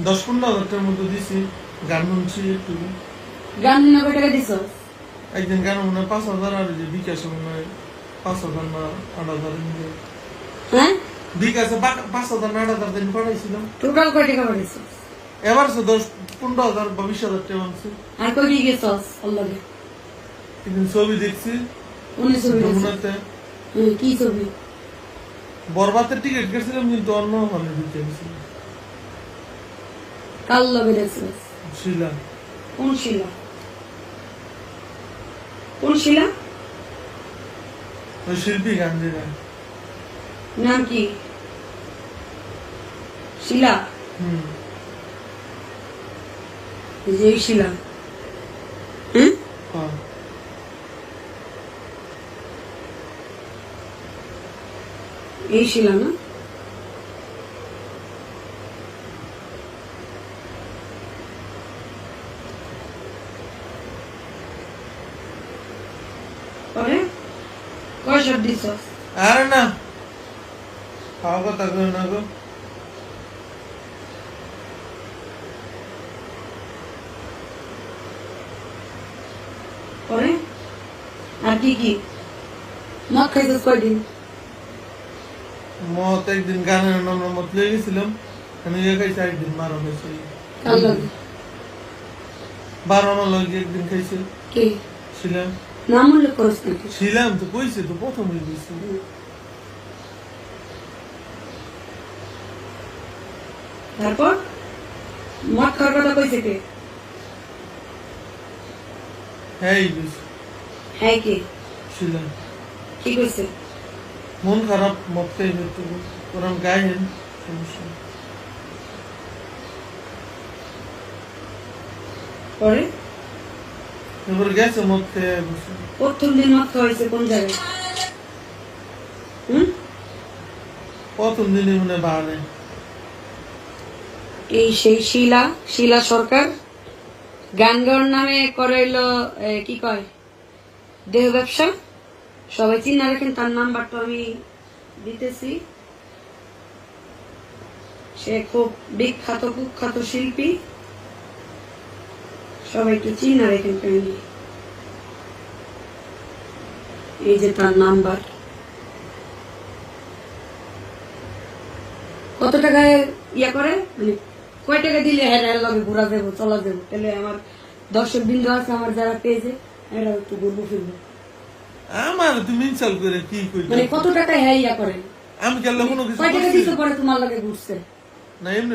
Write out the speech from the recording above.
দশ পনেরো হাজার টাকার মতো দিছি গান শুনছি একটু। গান দিনে কয় টাকা দিছ? একদিন গান মনে হয় পাঁচ হাজার আর যে বিকাশে মনে হয় পাঁচ হাজার না আট হাজার হ্যাঁ? বিকাশে পাঁচ হাজার না আট হাজার দিন পাঠাইছিলাম। টোটাল কয় টাকা পাঠিয়েছ এবার সে দশ পনেরো হাজার বা বিশ হাজার টাকা আনছে। আর কই দিয়ে গেছস আল্লাহকে একদিন ছবি দেখছি উনি ছবি গেছে কি ছবি? বরবাতের টিকিট কেটেছিলাম কিন্তু অন্য হলে ঢুকে গেছি কাল লগে দেখছিস শিলা কোন শিলা কোন শিলা ওই শিল্পী গান যেটা নাম কি শিলা হুম এই যে এই শিলা হ্যাঁ হ্যাঁ। এই শিলা না পরে কয় দিছস আরে না খাওয়া কথা কই না গো পরে আর কি কি মদ খাইছিস কয়দিন মত একদিন গানের নাম মত লিয়ে গেছিলাম আমি খাইছি একদিন বারো খাইছি বারো আমার লগে একদিন খাইছি কে ছিলাম নাম উল্লেখ করস নাকি ছিলাম তো কইছে তো প্রথম হয়ে তারপর? মদ খাওয়ার কথা কইছে কে? হ্যাঁ হ্যাঁ কে? ছিলাম। কি কইছে? মন খারাপ মত খাই হয়তো ওরম গায়েন সমস্যা। পরে? এবার গেছে খেয়ে প্রথম দিন মদ খাওয়াইছে কোন জায়গায় হুম প্রথম দিনে মনে বাহানে এই সেই শিলা শিলা সরকার গান গাওয়ার নামে করে হইল কি কয় দেহ ব্যবসা সবাই চিন্তা রাখেন তার নাম্বারটা আমি দিতেছি সে খুব বিখ্যাত কুখ্যাত শিল্পী সবাইকে কাহিনী এই যে তার নাম্বার। কত টাকায় ইয়া করে? মানে কয় টাকা দিলে হ্যাঁ লগে ঘোরা যাব চলা তাহলে আমার দর্শক বিন্দু আছে আমার যারা পেয়েছে এরা একটু ঘুরবো ফিরবো। আমার তুমি ইনসাল করে কি কই মানে কত টাকা হ্যাঁ ইয়া করে? আমি কেন কোনো কিছু কয় টাকা দিতে পরে তোমার লগে ঘুরছে? না এমনি